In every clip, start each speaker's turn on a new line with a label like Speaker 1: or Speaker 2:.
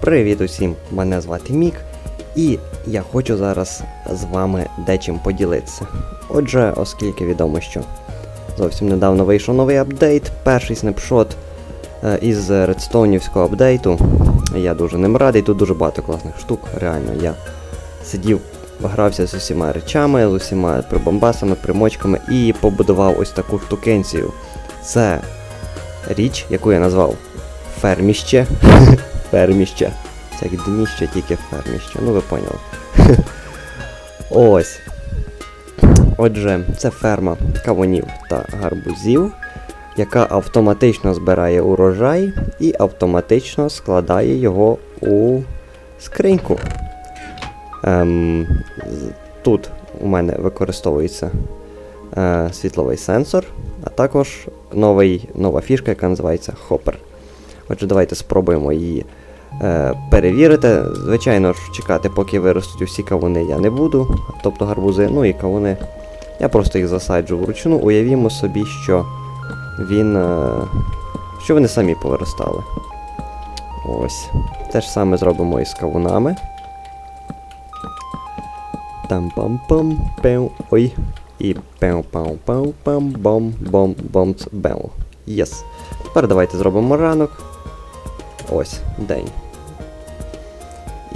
Speaker 1: Привіт усім! Мене звати Мік, і я хочу зараз з вами дечим поділитися. Отже, оскільки відомо, що зовсім недавно вийшов новий апдейт, перший снапшот е, із редстоунівського апдейту. Я дуже ним радий, тут дуже багато класних штук, реально я сидів, грався з усіма речами, з усіма прибамбасами, примочками і побудував ось таку штукенцію. Це річ, яку я назвав ферміще. Ферміще. Це як дніще, тільки ферміще. Ну ви поняли. Ось. Отже, це ферма кавунів та гарбузів, яка автоматично збирає урожай і автоматично складає його у скриньку. Ем, тут у мене використовується е, світловий сенсор, а також новий, нова фішка, яка називається Хоппер. Отже, давайте спробуємо її перевірити. Звичайно ж, чекати, поки виростуть усі кавуни, я не буду, тобто гарбузи, ну і кавуни. Я просто їх засаджу вручну. Уявімо собі, що він. Е, що вони самі повиростали. Ось. Те ж саме зробимо і з кавунами. там пам пам пеу ой. І пеу пау пау пам бом бом бомц беу. Єс. Тепер давайте зробимо ранок. Ось, день.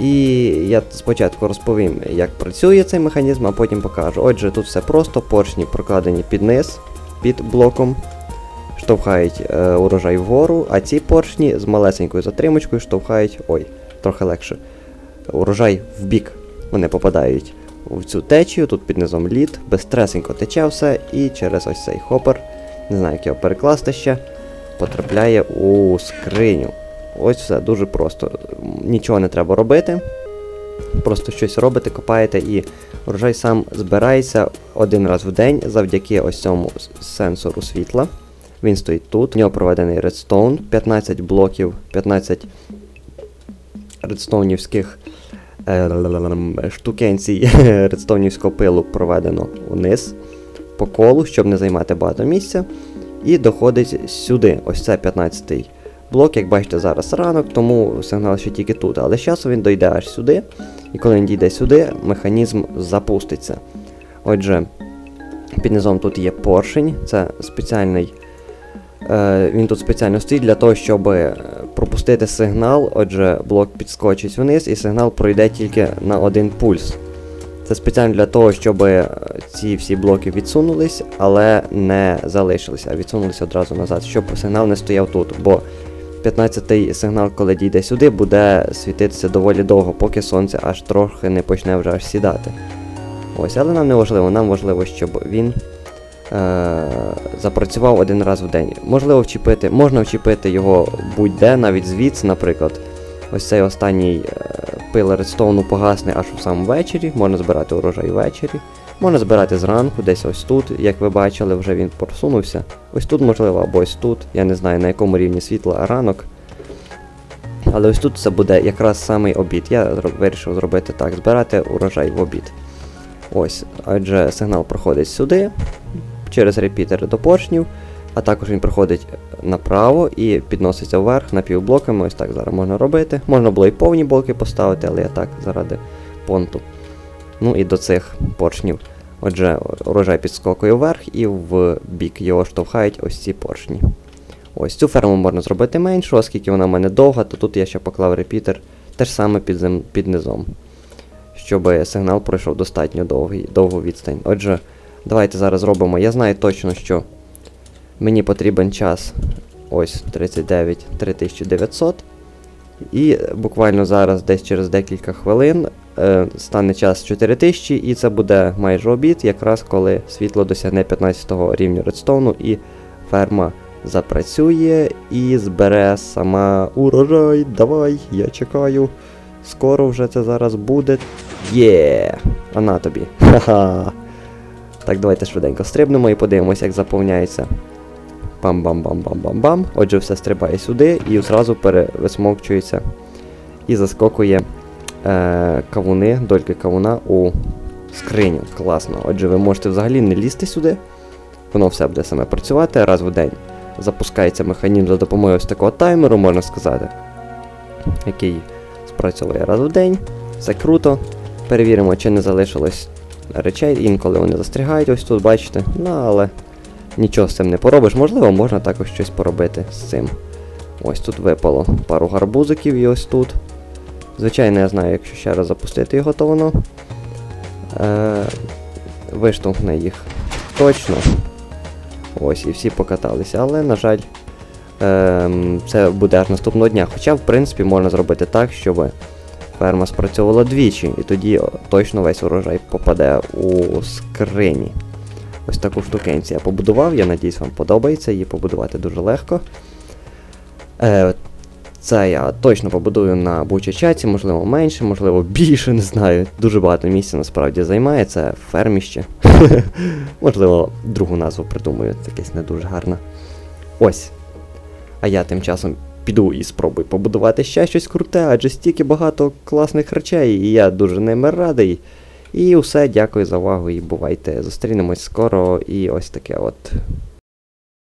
Speaker 1: І я спочатку розповім, як працює цей механізм, а потім покажу. Отже, тут все просто, поршні прокладені під низ, під блоком, штовхають е, урожай вгору, а ці поршні з малесенькою затримочкою штовхають. Ой, трохи легше. Урожай в бік. Вони попадають в цю течію, тут під низом лід, безстресенько тече все, і через ось цей хопер, не знаю, як його перекласти ще, потрапляє у скриню. Ось все дуже просто. Нічого не треба робити. Просто щось робите, копаєте і урожай сам збирається один раз в день завдяки ось цьому сенсору світла. Він стоїть тут. В нього проведений редстоун, 15 блоків, 15 редстоунівських е, штукенцій редстоунівського пилу проведено униз по колу, щоб не займати багато місця. І доходить сюди. Ось це 15-й блок, як бачите, зараз ранок, тому сигнал ще тільки тут. Але з часу він дойде аж сюди. І коли він дійде сюди, механізм запуститься. Отже, під низом тут є поршень, це спеціальний. Е, він тут спеціально стоїть для того, щоб е, пропустити сигнал. Отже, блок підскочить вниз і сигнал пройде тільки на один пульс. Це спеціально для того, щоб е, ці всі блоки відсунулись, але не залишилися, а відсунулися одразу назад, щоб сигнал не стояв тут. Бо 15-й сигнал, коли дійде сюди, буде світитися доволі довго, поки сонце аж трохи не почне вже аж сідати. Ось, але нам не важливо, нам важливо, щоб він е- запрацював один раз в день. Можливо, вчепити, можна вчепити його будь-де, навіть звідси, наприклад. Ось цей останній е, пил редстоуну погасне аж у самому вечорі, можна збирати урожай ввечері. Можна збирати зранку, десь ось тут, як ви бачили, вже він просунувся. Ось тут, можливо, або ось тут. Я не знаю на якому рівні світла ранок. Але ось тут це буде якраз самий обід. Я вирішив зробити так: збирати урожай в обід. Ось, адже сигнал проходить сюди, через репітер до поршнів, а також він проходить направо і підноситься вверх напівблоками. Ось так зараз можна робити. Можна було і повні блоки поставити, але я так заради понту. Ну і до цих поршнів. Отже, урожай підскокує вверх і в бік його штовхають ось ці поршні. Ось цю ферму можна зробити меншу, оскільки вона в мене довга, то тут я ще поклав репітер теж саме під, зем... під низом. Щоб сигнал пройшов достатньо довгий, довгу відстань. Отже, давайте зараз зробимо. Я знаю точно, що мені потрібен час ось 39 3900. І буквально зараз, десь через декілька хвилин, е, стане час 4000, і це буде майже обід, якраз коли світло досягне 15 рівня редстоуну і ферма запрацює і збере сама урожай. Давай, я чекаю. Скоро вже це зараз буде. Є! А на тобі. Ха-ха. Так, давайте швиденько стрибнемо і подивимося, як заповняється. Бам-бам-бам-бам-бам-бам. Отже, все стрибає сюди і одразу перевисмокчується і заскокує е, кавуни, дольки кавуна у скриню. Класно. Отже, ви можете взагалі не лізти сюди. Воно все буде саме працювати раз в день. Запускається механізм за допомогою ось такого таймеру, можна сказати, який спрацьовує раз в день. Це круто. Перевіримо, чи не залишилось речей. Інколи вони застрягають ось тут, бачите. Ну, але нічого з цим не поробиш. Можливо, можна також щось поробити з цим. Ось тут випало пару гарбузиків і ось тут. Звичайно, я знаю, якщо ще раз запустити його, то воно е, виштовхне їх точно. Ось, і всі покаталися. Але, на жаль, е, це буде аж наступного дня. Хоча, в принципі, можна зробити так, щоб ферма спрацьовувала двічі, і тоді точно весь урожай попаде у скрині. Ось таку штукенцію я побудував, я надіюсь, вам подобається, її побудувати дуже легко. Е, це я точно побудую на бучачаці, можливо менше, можливо більше, не знаю. Дуже багато місця насправді займає, це ферміще. можливо, другу назву придумаю, якесь не дуже гарне. Ось. А я тим часом піду і спробую побудувати ще щось круте, адже стільки багато класних речей, і я дуже ними радий. І все, дякую за увагу і бувайте. Зустрінемось скоро і ось таке от